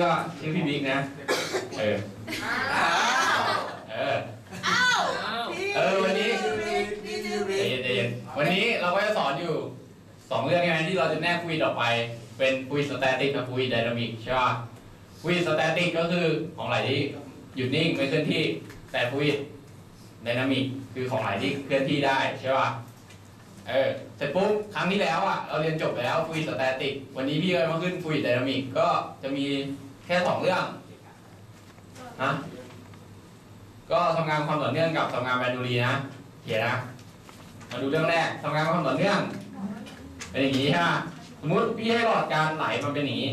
ก็ชื่อพี่บิ๊กนะ เออ เออ เออวันนี้ใจเย็นใจเย็นวันนี้เราก็จะสอนอยู่สองเรื่องใช่ไหมที่เราจะแนกฟลูอิดออกไป เป็นฟลูอิดสแตติกกับฟลูอิดไดนามิกใช่ป่ะฟลูอิดสแตติกก็คือของไหลที่หยุดนิ่งไม่เคลื่อนที่ แต่ฟลูอิดไดนามิกคือของไหลที่เคลื่อนที่ได้ใช่ป่ะเออเสร็จปุ๊บครั้งที่แล้วอะเราเรียนจบไปแล้วฟลูอิดสแตติก วันนี้พี่ก็มาขึ้นฟลูอิดไดนามิกก็จะมีแค่สองเรื่องฮะก็ทำงานความต่อเนื่องกับทำงานแบนดูรีนะเขียนนะมาดูเรื่องแรกทำงานความต่อเนื่องเป็นอย่างนี้ใช่ไหมสมมติพี่ให้หลอดการไหลมันเป็นอย่างนี้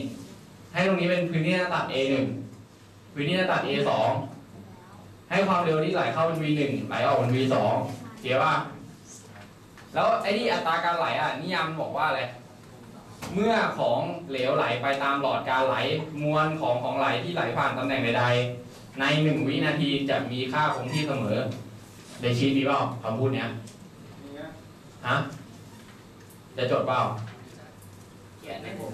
ให้ตรงนี้เป็นพื้นที่หน้าตัด A1 พื้นที่หน้าตัด A2 ให้ความเร็วที่ไหลเข้าเป็น V1 ไหลออกเป็น V2 เขียนว่า แล้วไอ้นี่อัตราการไหลอะนิยามบอกว่าอะไร เมื่อของเหลวไหลไปตามหลอดการไหลมวลของของไหลที่ไหลผ่านตำแหน่งใดๆในหนึ่งวินาทีจะมีค่าคงที่เสมอได้ชี้ดีเปล่าคำพูดเนี้ยฮะจะจดเปล่าเขียนให้ผม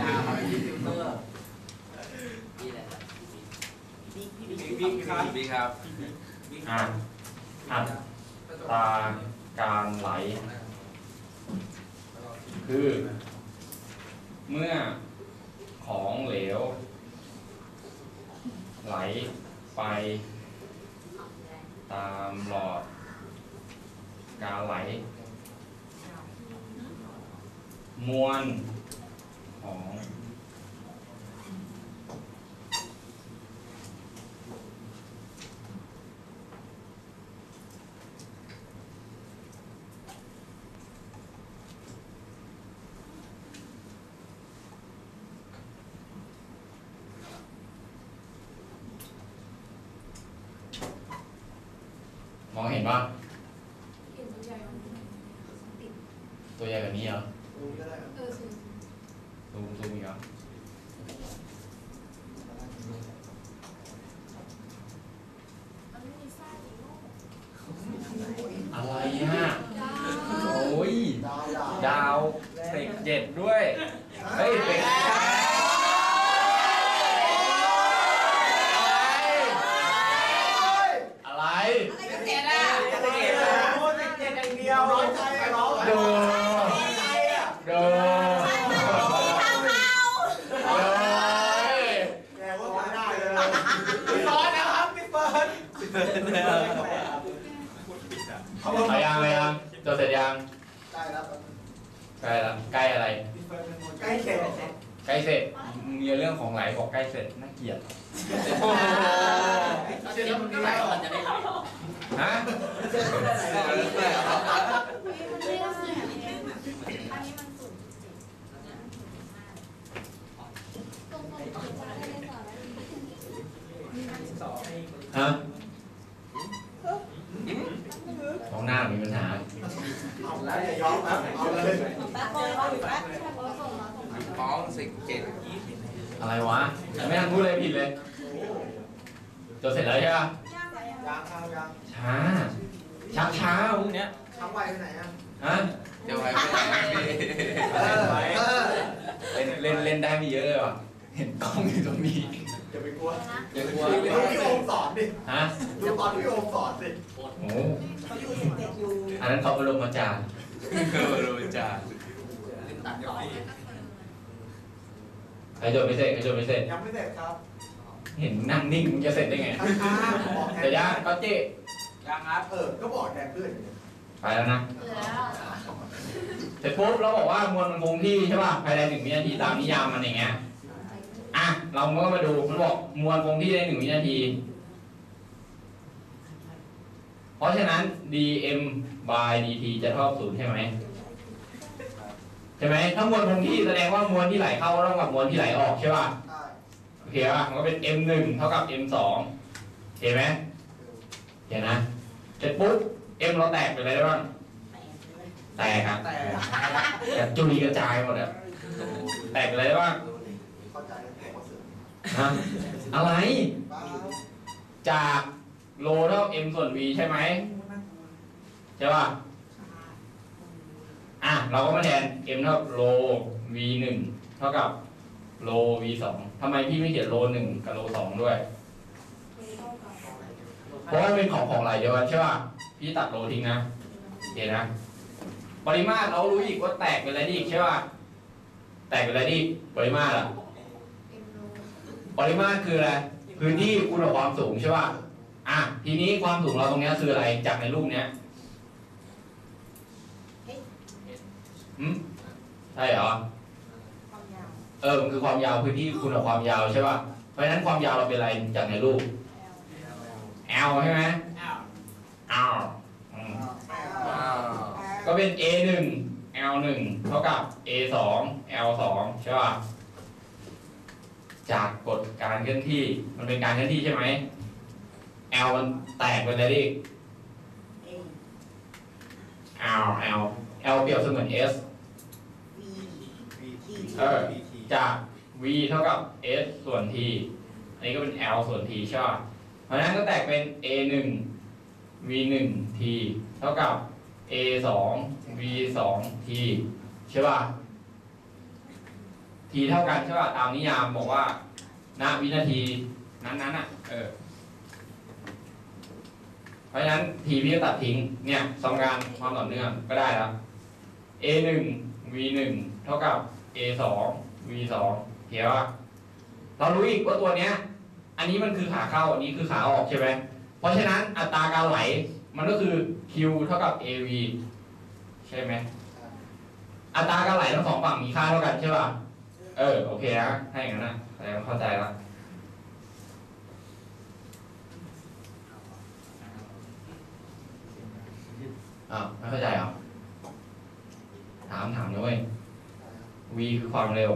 ยาวมาที่ฟิลเตอร์นี่แหละครับพี่พี่พี่ครับพี่ครับอ่าอัตราการไหล คือ เมื่อของเหลว ไหลไปตามหลอด การไหล มวลของ มองเห็นปะ เห็นตัวใหญ่มันติด ตัวใหญ่แบบนี้เหรอ เออคือ ซูมซูมอีกเหรอ มันไม่มีไส้อีกโลก อะไรอะ จ้า โอ้ย ดาวเสกเจ็ดด้วย เฮ้ยเป็นอะไร อะไรก็เจ็ดอะ ดูดูดูไปยังไปยังจดเสร็จยังใกล้แล้วใกล้อะไร ใกล้เสร็จมีเรื่องของไหลบอกใกล้เสร็จน่าเกลียด เดี๋ยวมันไหลก่อนจะได้ไหล ฮะ มันไม่ได้เสียงเองอันนี้มันศูนย์จุดเจ็ดตรงตรงๆจะได้เล่นต่อแล้ว ฮะของหน้ามีปัญหา แป๊บเดียวเอาอยู่แป๊บเออส่งมาส่งมาฟ้องสิบเจ็ดอะไรวะยังไม่ทันพูดเลยผิดเลยจดเสร็จแล้วใช่ปะช้าช้าช้าพวกเนี้ยฮะเดี๋ยวไปไม่ได้พี่เล่นเล่นเล่นได้ไม่เยอะเลยว่ะเห็นกล้องอยู่ตรงนี้อย่าไปกลัวอย่ากลัวดูพี่โอมสอนดิฮะดูตอนพี่โอมสอนดิโอ้อันนั้นเขาบรมอาจารย์ คือรู้จักตัดต่อใครจดไม่เสร็จใครจดไม่เสร็จยังไม่เสร็จครับ เห็นนั่งนิ่งมึงจะเสร็จได้ไงช้าๆบอกแทแต่นย่างก็เจ๊ยังครับเออ ก็บอกแทนเพื่อนไปแล้วนะเหลือแล้วเสร็จปุ๊บเราบอกว่ามวลมันคงที่ใช่ป่ะภายในหนึ่งวินาทีตามนิยามมันอย่างเงี้ยอะเราก็มาดูมันบอกมวลคงที่ในหนึ่งวินาทีเพ ราะฉะนั้น dm by dt จะเท่ากับศูนย์ใช่ไหมใช่ไหมถ้ามวลคงที่แสดงว่ามวลที่ไหลเข้าเท่ากับมวลที่ไหลออกใช่ป่ะใช่โอเคป่ะมันก็เป็น m 1เท่ากับ m 2เห็นไหมเห็นนะเสร็จปุ๊บ m เราแตกเป็นอะไรได้บ้างแตกครับแต่แบบจุลีกระจายหมดอะแตกเป็นอะไรได้บ้างเข้าใจแล้วแต่ว่าเสือฮะอะไรบ้าจาก โลเท่า m ส่วน v ใช่ไหมใช่ป่ะอะเราก็มาแทน m เท่าโล v 1เท่ากับโล v สองทำไมพี่ไม่เขียนโลหนึ่งกับโลสองด้วย เพราะว่ามันเป็นของของไหลเดียวกันใช่ป่ะพี่ตัดโลทิ้งนะโอเคนะ ปริมาตรเรารู้อีกว่าแตกเป็นอะไรได้อีกใช่ป่ะแตกเป็นอะไรได้อีกปริมาตรอะปริมาตรคืออะไรพื้นที่คูณกับความสูงใช่ป่ะ อะทีนี้ความสูงเราตรงเนี้ยคืออะไรจากในรูปเนี้ยหืมใช่เหรอ ความยาวเออมันคือความยาวพื้นที่คูณกับความยาวใช่ป่ะเพราะฉะนั้นความยาวเราเป็นอะไรจากในรูป L ใช่ไหม L อืมก็เป็น A 1 L 1เท่ากับ A 2 L 2ใช่ป่ะจากกฎการเคลื่อนที่มันเป็นการเคลื่อนที่ใช่ไหม L มันแตกเป็นอะไรดิ L L L เปรียบเสมือน S เออจาก v เท่ากับ s ส่วน t อันนี้ก็เป็น l ส่วน t ใช่ป่ะเพราะฉะนั้นก็แตกเป็น a 1 v 1 t เท่ากับ a 2 v 2 t ใช่ป่ะ t เท่ากันใช่ป่ะ ตามนิยามบอกว่า ณ วินาทีนั้นๆอะ เออ เพราะฉะนั้น t พี่ก็ตัดทิ้งเนี่ยสมการความต่อเนื่องก็ได้แล้ว a 1 v 1เท่ากับ a 2 v 2เขียนว่าเรารู้อีกว่าตัวเนี้ย อันนี้มันคือขาเข้าอันนี้คือขาออกใช่ไหมเพราะฉะนั้นอัตราการไหลมันก็คือ q เท่ากับ av ใช่ไหมอัตราการไหลทั้งสองฝั่งมีค่าเท่ากันใช่ป่ะเออโอเคนะถ้าอย่างนั้นนะแสดงว่าเข้าใจแล้ว อ้าวไม่เข้าใจเหรอ ถามถามด้วย v คือความเร็ว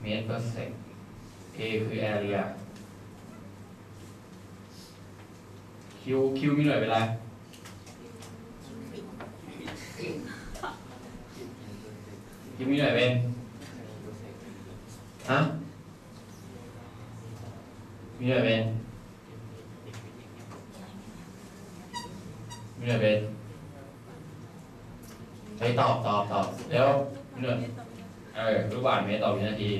เมตร per sec a คือ area q q มีหน่วยเป็นไร q มีหน่วยเป็นฮะมีหน่วยเป็น มีหน่วยเป็นไปตอบตอบตอบเร็วมีหน่วยเออลูกบาศก์เมตรต่อวินาที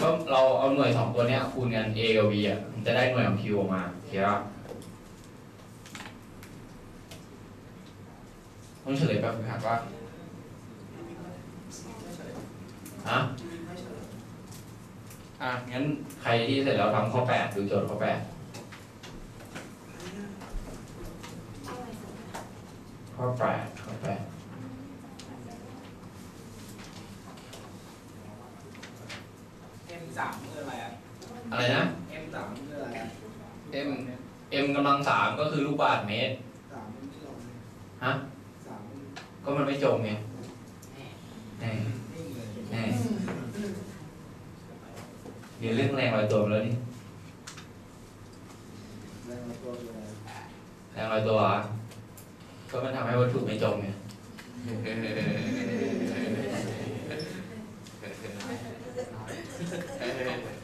ก็เราเอาหน่วยสองตัวเนี้ยคูณกัน a กับ v อะมันจะได้หน่วยของ q ออกมาโอเคป่ะต้องเฉลยแบบฝึกหัดว่าฮะอะงั้นใครที่เสร็จแล้วทำข้อแปดดูโจทย์ข้อแปด ข้อแปดข้อแปดเอ็มสามคืออะไรอะอะไรนะ เอ็มสามคืออะไรอะ m m กำลังสามก็คือลูกบาศก์เมตร สามไม่ลงฮะ สามก็มันไม่จมไงแน่นิ่งเลย แน่เรียนเรื่องแรงลอยตัวมาแล้วนี่ แรงตัวอยู่แล้วแรงลอยตัวเหรอ ก็มันทำให้วัตถุไม่จมไง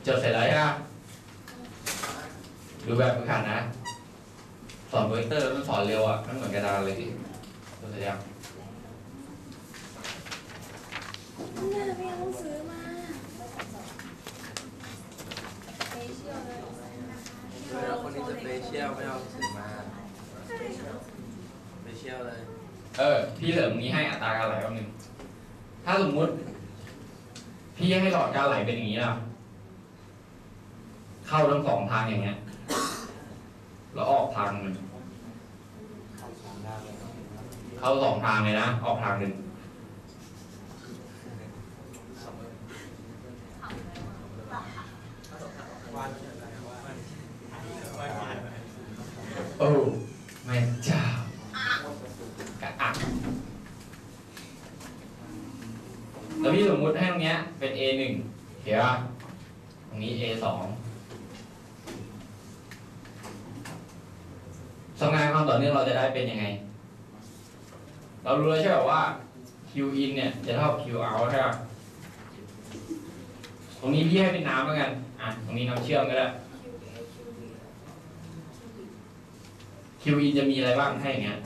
จดเสร็จแล้วใช่ไหมดูแบบฝึกหัดนะ สอนโปรเจคเตอร์มันสอนเร็วอะมันเหมือนกระดานเลยดิจดเสร็จยังเนี่ยพี่ต้องซื้อมาเฟเชียลเลยแล้วคนนี้จะเฟเชียลไม่เอาสื่อมาเฟเชียลเลย เออ พี่เสริมนี้ให้อัตราการไหลแป๊บนึงถ้าสมมุติ พี่ให้หลอดการไหลเป็นอย่างนี้นะเข้าทั้งสองทางอย่างเงี้ย แล้วออกทางหนึ่งเข้าสองทางเลยนะ ออกทางหนึ่งโอ้แม่เจ้า กะอัก แล้วพี่สมมุติให้ตรงเนี้ยเป็น A หนึ่งเห็นป่ะตรงนี้ A สองสมการความต่อเนื่องเราจะได้เป็นยังไง เรารู้แล้วใช่ไหมว่า Q in เนี่ยจะเท่า Q out ใช่ป่ะตรงนี้พี่ให้เป็นน้ำแล้วกัน อะ ตรงนี้น้ำเชื่อมก็ได้ Q in จะมีอะไรบ้างให้อย่างเงี้ย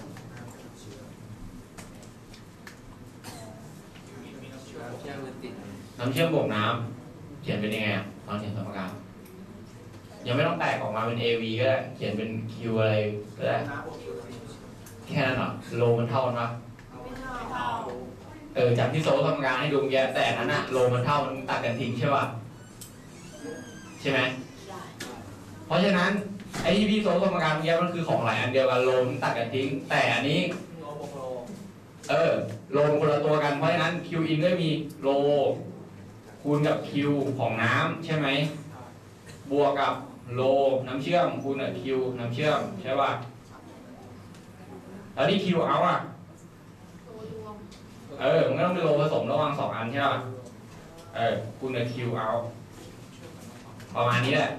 Q เชื่อมันติดน้ำเชื่อมบวกน้ำเขียนเป็นยังไงอะลองเขียนสมการยังไม่ต้องแตกออกมาเป็น AV ก็ได้ เขียนเป็น Q อะไรก็ได้น้ำบวกอยู่แค่นั้นเหรอโลมันเท่ากันปะไม่เท่าเออจากที่โซ่ทำงานให้ดูเมื่อกี้แต่อันนั้นอะโลมันเท่ามันตัดกันทิ้งใช่ป่ะใช่ไหมใช่เพราะฉะนั้นไอ้ที่พี่โซ่ทำงานเมื่อกี้มันคือของหลายอันเดียวกันโลมันตัดกันทิ้ง แต่อันนี้โลบวกโล เออโลมันคนละตัวกัน เพราะฉะนั้น Q in ก็มีโล คูณกับ Q ของน้ำใช่ไหม บวกกับโลน้ำเชื่อมคูณกับ Q น้ำเชื่อมใช่ป่ะแล้วนี่ Q เอาอะเออ มันก็ต้องเป็นโลผสมระหว่างสองอันใช่ป่ะ เออ คูณกับ Q เอาประมาณนี้แหละ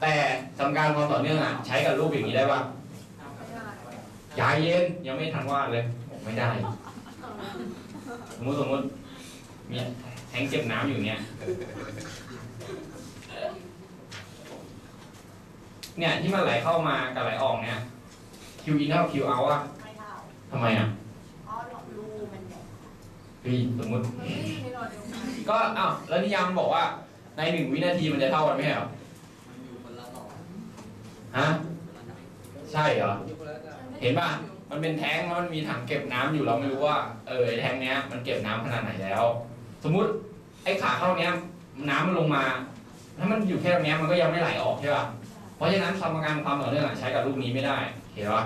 แต่สมการความต่อเนื่องอะใช้กับรูปอย่างนี้ได้ป่ะไม่ได้ยายเย็นยังไม่ทันวาดเลย ไม่ได้ สมมติสมมติมีแทงเก็บน้ำอยู่เนี่ยเนี่ยที่มันไหลเข้ามากับไหลออกเนี่ย Q in เท่า Q out อะไม่เท่าทำไมอะเพราะรูมันใหญ่พี่สมมติมันไม่ได้อยู่ในหลอดเดียวกันก็อ้าวแล้วนิยามบอกว่า ในหนึ่งวินาทีมันจะเท่ากันไหมเหรอมันอยู่คนละหลอดฮะคนละไหนใช่เหรอ เห็นป่ะ มันเป็นแท้งแล้วมันมีถังเก็บน้ำอยู่เราไม่รู้ว่าเออไอแท้งเนี้ยมันเก็บน้ำขนาดไหนแล้ว สมมุติไอ้ขาเข้าเนี้ยน้ำมันลงมา ถ้ามันอยู่แค่ตรงเนี้ยมันก็ยังไม่ไหลออกใช่ป่ะเพราะฉะนั้นสมการความต่อเนื่องใช้กับลูกนี้ไม่ได้เห็นป่ะ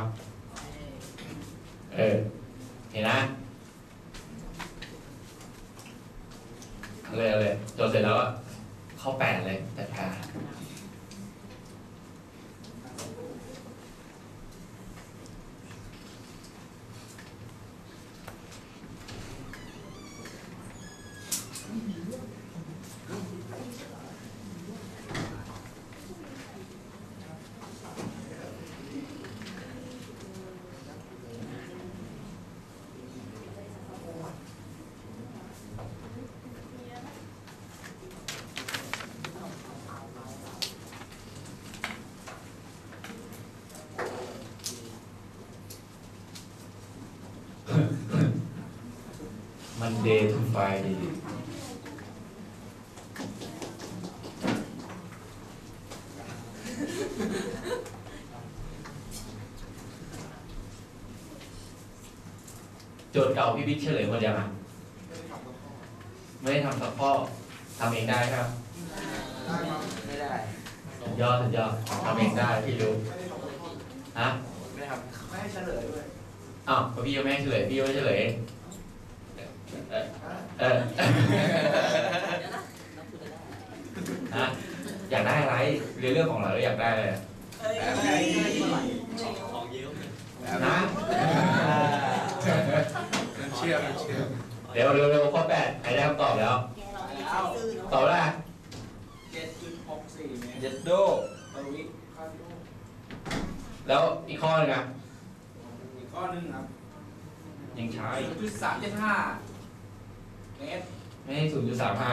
เออเห็นนะเอาเลยเอาเลยจดเสร็จแล้วอะเข้าแปดเลยจัดการ มัน day to Friday โจทย์เก่าพี่บิ๊กเฉลยหมดยังอะไม่ได้ทำสักข้อทำเองได้ครับได้ครับไม่ได้สุดยอดสุดยอดทำเองได้พี่รู้ฮะไม่ทไม่ให้เฉลยด้วยอ้าวก็พี่ยังไม่ให้เฉลยพี่ยังไม่เฉลยเองเออเออฮะอยากได้อะไรเรื่องเรื่องของเราแล้วอยากได้อะไรอะ ของเยอะ นะ เชื่อมันเชื่อเร็วเร็วเร็วข้อแปดใครได้คำตอบแล้วแกเราไม่ใช่ซื่อเนาะตอบได้เจ็ดจุดหกสี่เมตรเย็ดโดต่อวิข้อที่แล้วอีกข้อหนึงอะอีกข้อหนึ่งครับยังใช้ จุดสามเจ็ดห้าเมตรไม่ให้ศูนย์จุดสามห้า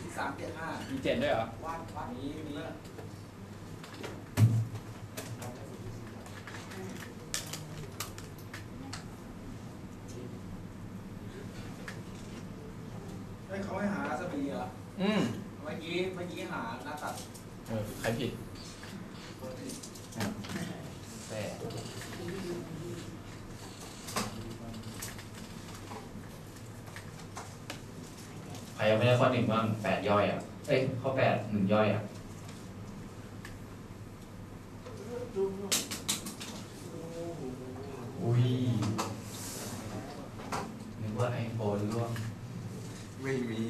จุดสามเจ็ดห้ามีเจ็ดด้วยเหรอวัดวัดนี้นี้ เขาให้หารัศมีเหรออืมเมื่อกี้เมื่อกี้หาหน้าตัดเออใครผิดแต่ใครยังไม่ได้ข้อหนึ่งบ้างแปดย่อยอะ เอ้ยข้อแปดหนึ่งย่อยอะอุ้ยนึกว่าไอโฟนร่วง ไม่มี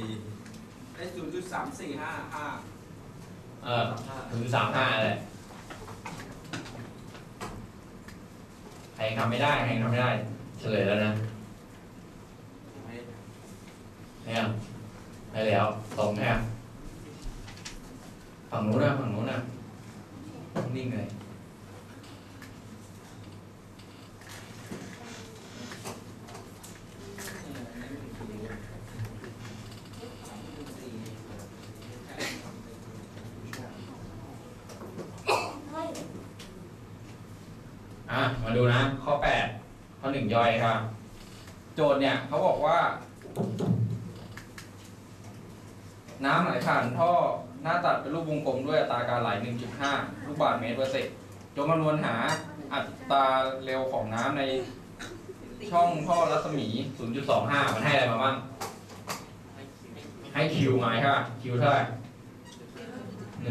ได้ศูนย์จุด สี่ห้าห้าเออถึงสามห้าเลยใครทำไม่ได้ใครทำไม่ได้ เฉลยแล้วนะไม่เนี่ยไปแล้วตรงเนี่ยฝั่งนู้นนะฝั่งนู้นนะนิ่งเลยอะมาดูนะ ข้อแปดข้อหนึ่งย่อยครับ โจทย์ เขาบอกว่า น้ำไหลผ่านท่อหน้าตัดเป็นรูปวงกลมด้วยอัตราการไหล 1.5 ลูกบาศก์เมตรเปอร์เซกจงคำนวณหาอัตราเร็วของน้ำในช่องท่อรัศมี 0.25 มันให้อะไรมาบ้าง ให้คิวมาใช่ป่ะคิวเท่าไหร่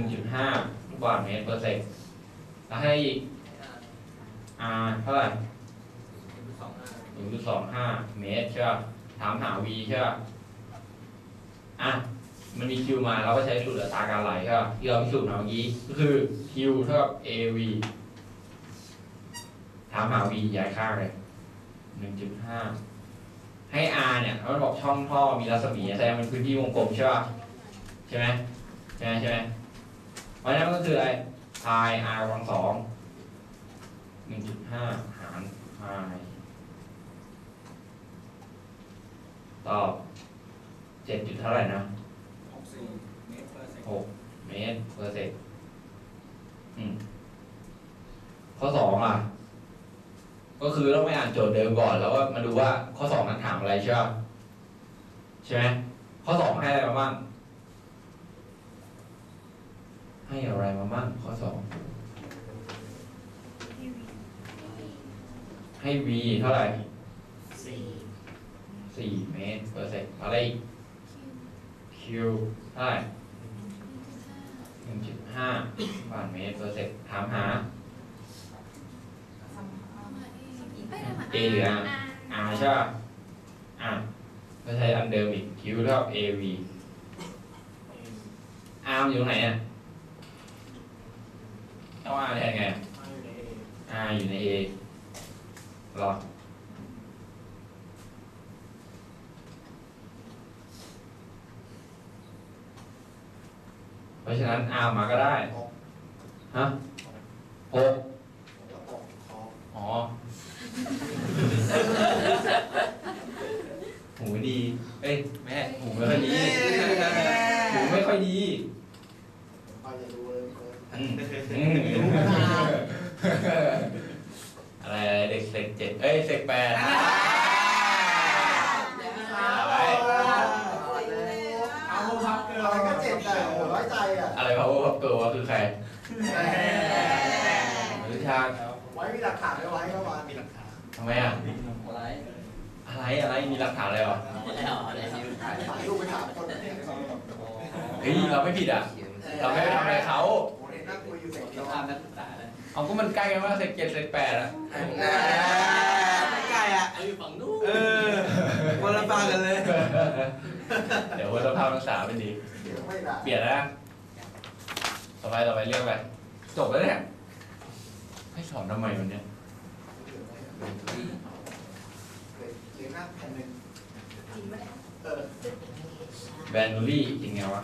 1.5 ลูกบาศก์เมตรเปอร์เซกแล้วให้อีก R เท่าไหร่ 0.25เมตรใช่ป่ะถามหา V ใช่ป่ะอะมันมี Q มาเราก็ใช้สูตรอัตราการไหลใช่ป่ะที่เราพิสูจน์มาเมื่อกี้ก็คือ Q เท่ากับ AV ถามหา V ย้ายค่าเลย1.5ให้ R เนี่ยมันบอกช่องท่อมีรัศมีแสดงเป็นพื้นที่วงกลมใช่ป่ะใช่ไหมใช่ไหมใช่ไหมเพราะนั้นมันก็คืออะไร pi r กำลังสองหนึ่งจุดห้าหาร pi ตอบเจ็ดจุดเท่าไหร่นะหกสี่เมตรเปอร์เซ็นต์หกเมตรเปอร์เซกอืมข้อสองอะ ก็คือต้องไปอ่านโจทย์เดิมก่อนแล้วว่ามาดูว่าข้อสองนั้นถามอะไรใช่ป่ะใช่ไหมข้อสองให้อะไรมาบ้างให้อะไรมาบ้างข้อสองให้ v เท่าไหร่สี่ สี่เมตรเปอร์เซกอะไรอีก q เท่าไหร่หนึ่งจุดห้าบาทเมตรเปอร์เซกถามหา A หรือ R R ใช่ป่ะอะก็ใช้อันเดิมอีก Q เท่ากับ AV R มันอยู่ตรงไหนอะเอา R แทนไง R อยู่ใน A หรอ เพราะฉะนั้น R มาก็ได้ฮะหกอ๋อ หูดี เอ้ยแม่หูไม่ค่อยดี หูไม่ค่อยดีอืมอืมอะไรอะไรเด็กเสกเจ็ดเอ้ยเสกแปดอะไร เอาพับเกิน อะไรก็เจ็บแต่โอ้ร้อยใจอะ อะไรพาวเวอร์พับตัวคือใครหรือชา ไว้มีหลักฐานไว้ไว้ก็มามีหลักฐาน ทำไมอะ อะไร อะไรอะไรมีหลักฐานอะไรวะ แล้วอะไร ถ่ายถ่ายรูปไปถามคนเนี่ย เฮ้ยเรา ไม่ผิดอะ เราไม่ไปทำอะไรเขาผมเห็นนั่งคุยอยู่เสร็จมีเดียวภาพนักศึกษาเลยเอาก็มันใกล้กันมากเสกเจ็ดเสกแปดอะใกล้อะเอาอยู่ฝั่งนู้นเออคนละฟังกันเลย เดี๋ยววันสภาพรักษาเป็นดีเดี๋ยวไม่ได้เปลี่ยนนะต่อไปต่อไปเรียกอะไรจบแล้วเนี่ยให้สอนทำไมวันเนี้ยเขียนหน้าแผ่นหนึ่งเออแบนนูรี่จริงไงวะ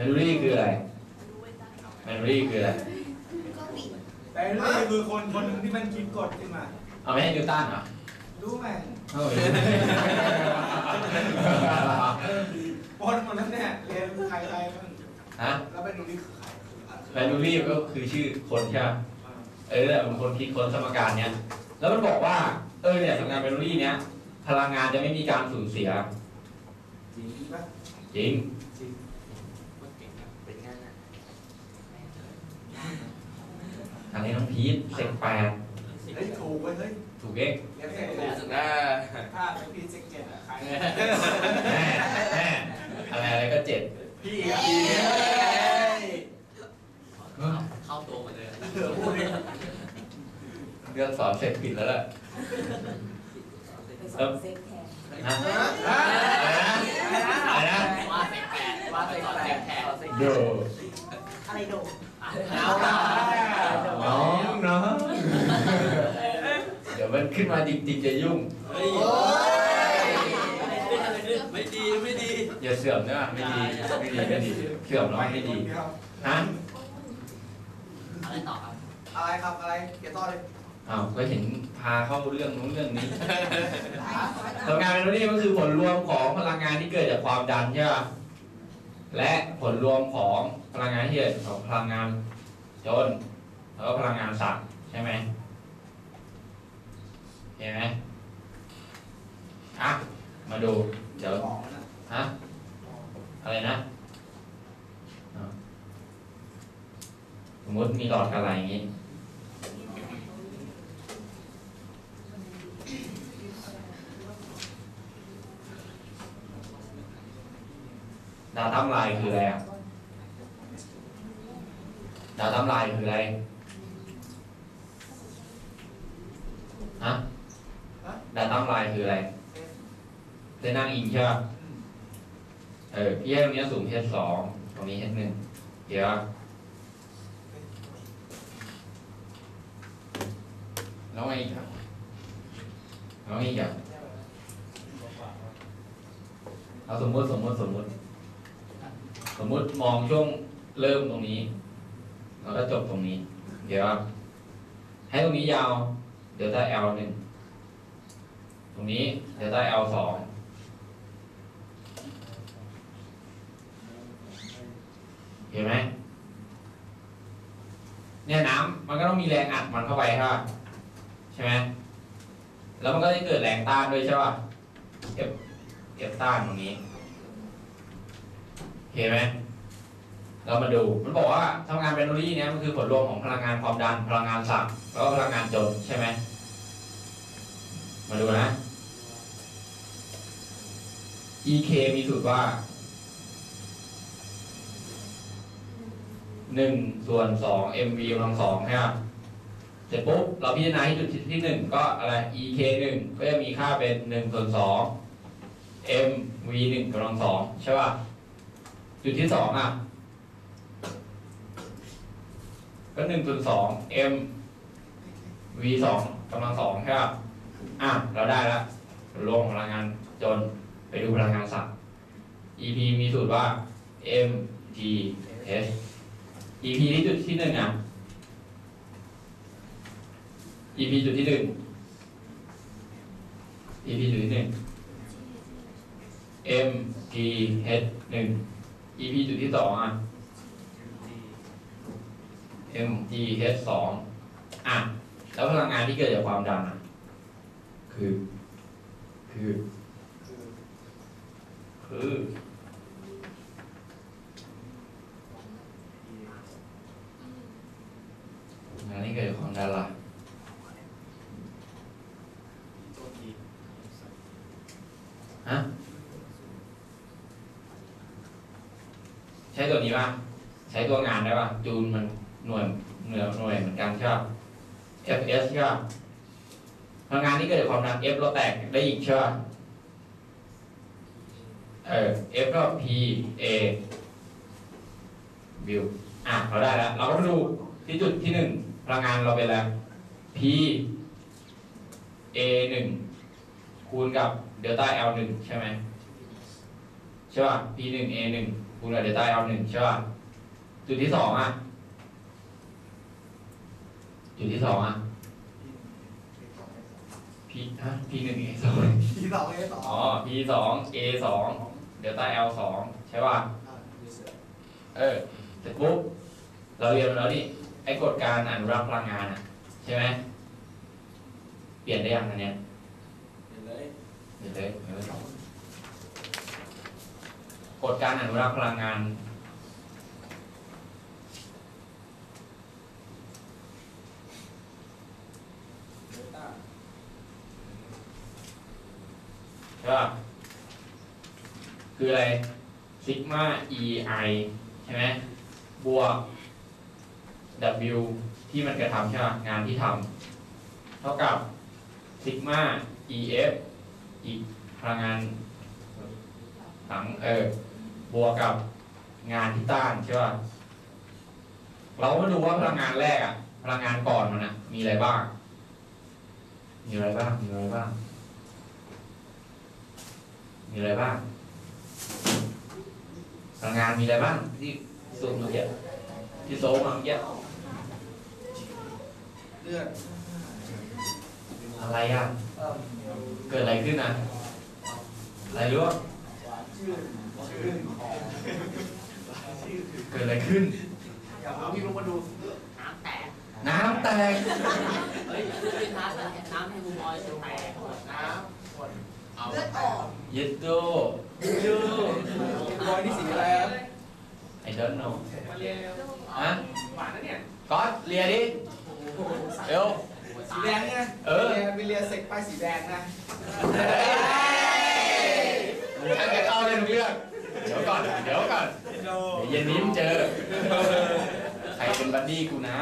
จะแบนหมีเหรอ N O U N O U L L I วะแย่แตกดิฮะกดแบนนูรี่แบนนูรี่คืออะไรแบนนูรี่คืออะไรแต่นี่คือคนคนหนึ่งที่มันคิดกดขึ้นมาเอาไม่ให้นิวตันเหรอรู้ไหมเฮ้ยปนหมดแล้วเนี่ยเรียนใครใครบ้างฮะแล้วเป็นดูนี่คือใครแบนนูรี่ก็คือชื่อคนใช่ไหมเออเป็นคนคิดค้นสมการเนี้ยแล้วมันบอกว่า เออเนี่ยสมการแบนนูรี่เนี้ยพลังงานจะไม่มีการสูญเสีย จริงปะจริง เป็นงานนะ อันนี้น้องพีทเซกแปดเฮ้ยถูกเว้ยเฮ้ยถูกเอ๊ะเรียนเสร็จแล้แล้ววสุดถ้าถ้าเป็นพีเซ็กเจ็ดอะใครแม่แม่อะไรอะไรก็เจ็ดพี่อะเข้าตัวหมดเลยเรื่องสอนเสร็จผิดแล้วแหละฮะอะไรนะว่าเซ็กแปดว่าเซ็กแปดแทนโดอะไรโดดเอาละ น้องน้องเดี๋ยวมัน ขึ้นมาจริงๆจะยุ่ง เฮ้ยไม่ดีไม่ดี อย่าเสื่อมนะไม่ดีไม่ดีไม่ดีเสื่อมแล้วไม่ดีฮะอะไรต่อครับ อะไรครับอะไรเดี๋ยวต่อเลยอ้าวก็เห็นพาเข้าเรื่องนู้นเรื่องนี้พลังงานเมโลดี้ก็คือผลรวมของพลังงานที่เกิดจากความดันใช่ป่ะและผลรวมของพลังงานที่เกิดของพลังงานจนแล้วก็พลังงานสักใช่ไหม เห็นไหมอะ มาดู เดี๋ยวสอฮะ อะไรนะ สมมติมีหลอดอะไรอย่างงี้ดาวทับลายคืออะไรอะดาวทับลายคืออะไร ฮะ ดาวทับลายคืออะไรได้นนั่งอิงใช่ป่ะเออพี่ให้ตรงนี้สูง h สองตรงนี้ h หนึ่งเดี๋ยวแล้วไงอีกครับแล้วไงอีกอะเอาสมมติสมมติสมมติ สมมติมองช่วงเริ่มตรงนี้ แล้วก็จบตรงนี้ เดี๋ยวให้ตรงนี้ยาว เดลต้า L หนึ่ง ตรงนี้เดลต้า L สองเห็นไหมเนี่ยน้ำมันก็ต้องมีแรงอัดมันเข้าไปใช่ป่ะใช่ไหมแล้วมันก็จะเกิดแรงต้านด้วยใช่ป่ะเอฟเอฟต้านตรงนี้เห็นไหมเรามาดูมันบอกว่าทำงานเบนโนลี่เนี่ยมันคือผลรวมของพลังงานความดันพลังงานสักแล้วก็พลังงานจนใช่ไหม มาดูนะ EK มีสูตรว่าหนึ่งส่วนสอง mv กำลังสองใช่ไหมเสร็จปุ๊บเราพิจารณาที่จุดที่หนึ่งก็อะไร ek หนึ่งก็จะมีค่าเป็นหนึ่งส่วนสอง mv หนึ่งกำลังสองใช่ป่ะจุดที่สองอะ ก็หนึ่งส่วนสอง m v สองกำลังสองใช่ป่ะ อะเราได้แล้วรวมพลังงานจนไปดูพลังงานสัตว์ ep มีสูตรว่า m g s EP ที่จุดที่หนึ่งอะ EP จุดที่หนึ่ง EP จุดที่หนึ่ง M G H หนึ่ง EP จุดที่สองอะ M G H สองอะ แล้วพลังงานที่เกิดจากความดันอะ คือ คือ คืองานที่เกิดจากความดันล่ะฮะใช้ตัวนี้ป่ะ ใช้ตัวงานได้ป่ะ จูนมันหน่วยหน่วยหน่วยเหมือนกันใช่ป่ะ fs ใช่ป่ะ พลังงานที่เกิดจากความดัน f เราแตกได้อีกใช่ป่ะเออ f ก็ p a วิวอะเราได้แล้ว เราก็มาดูที่จุดที่หนึ่งพลังงานเราเป็นอะไร p a หนึ่งคูณกับเดลต้า l หนึ่งใช่ไหมใช่ป่ะ p หนึ่ง a หนึ่งคูณกับเดลต้า l หนึ่งใช่ป่ะจุดที่สองอะจุดที่สองอะ p ฮะ p หนึ่ง a สองทีสองเอสองอ๋อ p สอง a สองเดลต้า l สองใช่ป่ะ เออ เสร็จปุ๊บ เราเรียนมาแล้วนี่ ไอ้กฎการอนุรักษ์พลังงานอะ ใช่ไหม เปลี่ยนได้ยังอันเนี้ยเดี๋ยวเลยเดี๋ยวเลยกฎการอนุรักษ์พลังงาน ใช่ป่ะคืออะไรซิกมา e i ใช่ไหมบวก w ที่มันกระทำใช่ป่ะงานที่ทำเท่ากับซิกมา e f อีกพลังงานหลังเออบวกกับงานที่ต้านใช่ป่ะเรามาดูว่าพลังงานแรกอะพลังงานก่อนมันอะมีอะไรบ้าง มีอะไรบ้าง มีอะไรบ้าง มีอะไรบ้างพลังงานมีอะไรบ้างที่สูงเมื่อกี้ที่โซมาเมื่อกี้เลือดอะไรอะ เกิดอะไรขึ้นอะ อะไรรู้ว่าชื่นชื่นของเกิดอะไรขึ้น อยากรู้พี่ลุกมาดู น้ำแตก น้ำแตก เฮ้ยไม่น้ำน้ำให้มุมออยจะแตกน้ำคน เลือดออกเย็ดโดยูบอยนี่สีอะไรครับไอ้ don't know มาเรียนฮะหวานนะเนี่ยก๊อตเลียดิเร็วสีแดงไงเออวิเลียเซ็กป้ายสีแดงนะฉันจะเข้าได้ทุกเรื่องเดี๋ยวก่อน เดี๋ยวก่อนโนเดี๋ยวเย็นนี้มึงเจอ ใครเป็นบัดดี้กูนะ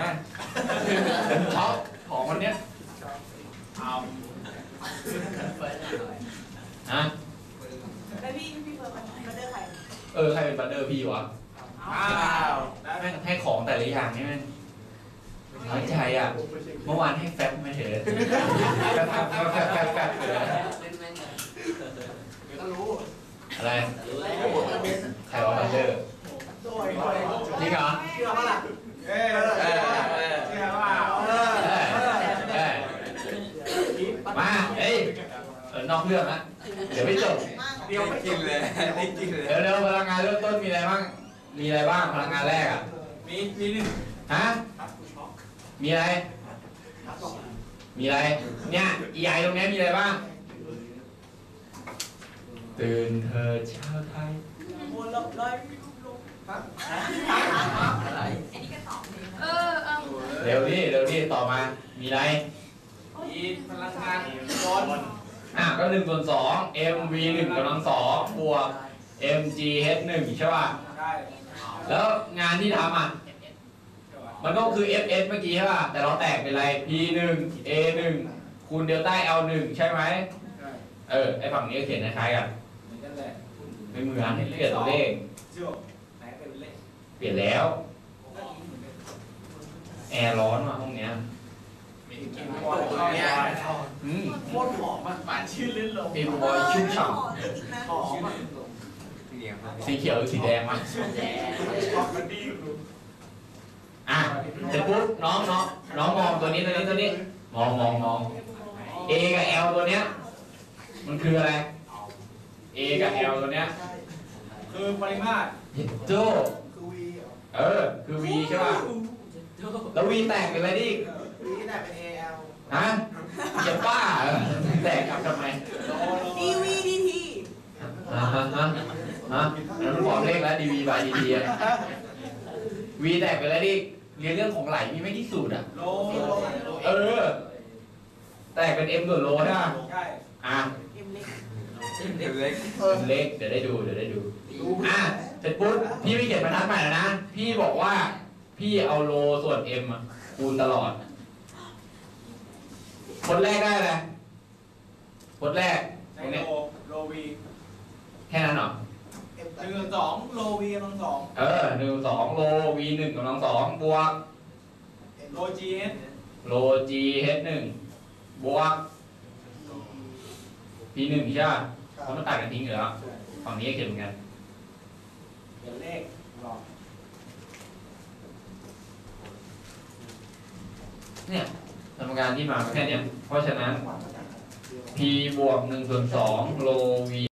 เป็นช็อปของวันเนี้ยเฟิร์สห น่อยฮะแล้วพี่พี่เฟิร์นมาเจอใครเออใครเป็นบัดเดอร์พี่วะอ้าวแม่งให้ของแต่ละอย่างนี่แม่งน้อยใจอะ เมื่อวานให้แฟบไม่เถอะแฟบแฟบแฟบแฟบแฟบแฟบเล่นแม่งเลยเดี๋ยวก็รู้อะไรรู้แล้วไม่หมดแล้วเบสใครว่าบัดเดอร์โดยโดยจริงเหรอเชื่อปะล่ะเอ้ยเอ้ยเชื่อว่าเออเอ้ยเอ้ยมาเอ้ยเออนอกเรื่องละเดี๋ยว ไม่จบเดียวไม่กินเลยไม่กินเลยเดี๋ยวเดี๋ยวพลังงานเริ่มต้นมีอะไรบ้าง มีอะไรบ้างพลังงานแรกอะ มีมีหนึ่งฮะ มีอะไร มีอะไร เนี่ยอีไอตรงเนี้ยมีอะไรบ้าง ตื่นเธอเช้าไทยบัวลอยลอยอะไรอันนี้ก็ตอบเลยเออเออเร็วดิเร็วดิต่อมา มีอะไรมีพลังงานร้อน อะก็หนึ่งส่วนสอง mv หนึ่งกำลังสองบวก mgh หนึ่งใช่ป่ะได้แล้วงานที่ทำอะ มันก็คือ fs เมื่อกี้ใช่ป่ะ แต่เราแตกเป็นอะไร p หนึ่ง a หนึ่งคูณเดลต้า l หนึ่งใช่ไหม ใช่เออ ไอฝั่งนี้ก็เขียนคล้ายๆกัน เหมือนกันแหละไม่เหมือนเปลี่ยนตัวเลข เชื่อไหนเป็นเลขเปลี่ยนแล้ว แอร์ร้อนว่ะห้องเนี้ยมี กินบอลเนี่ยโคตรหอมอะหวานชื่นลื่นลมมีบอยชุ่มฉ่หอมอะำสีเขียวหรือสีแดงมั้งแดงมันดีอะเสร็จปุ๊บน้องน้องน้องมองตัวนี้ตัวนี้ตัวนี้มองมองมอง A กับ L ตัวเนี้ยมันคืออะไร A กับ L ตัวเนี้ยคือปริมาตรโจคือวีเอเออคือ V ใช่ป่ะแล้ว V แตกเป็นอะไรดิ วีน่ะเป็น AL ฮะอย่าป้าเหรอแตกกลับทำไมดีวีดีทีฮะฮะฮะฮะอันนั้นมันบอกเลขแล้ว DV by DT อะ V แตกเป็นอะไรดิเรียนเรื่องของไหลมีไม่ที่สุดอะ โลเออ แตกเป็น M ส่วนโลใช่ป่ะใช่อะเอ็มเล็กเล็กเออเล็กเดี๋ยวได้ดูเดี๋ยวได้ดูอะเสร็จปุ๊บพี่ไม่เขียนบรรทัดใหม่แล้วนะ พี่บอกว่าพี่เอาโลส่วน M อะคูณตลอด คนแรกได้เลยคนแรกในตรงเนี้ยโลโลวีแค่นั้นเหรอเอ็มหนึ่งสองโลวีกำลังสองเออหนึ่งสองโล V หนึ่งกำลังสองบวกโลจีเอสโล G H หนึ่งบวก P หนึ่งใช่ป่ะเพราะมันต่างกันทิ้งอยู่แล้วฝั่งนี้ก็เขียนเหมือนกันเขียนเลขหลอกเนี่ย สมการที่มาแค่เนี้ยเพราะฉะนั้น P บวก1ส่วน2โล V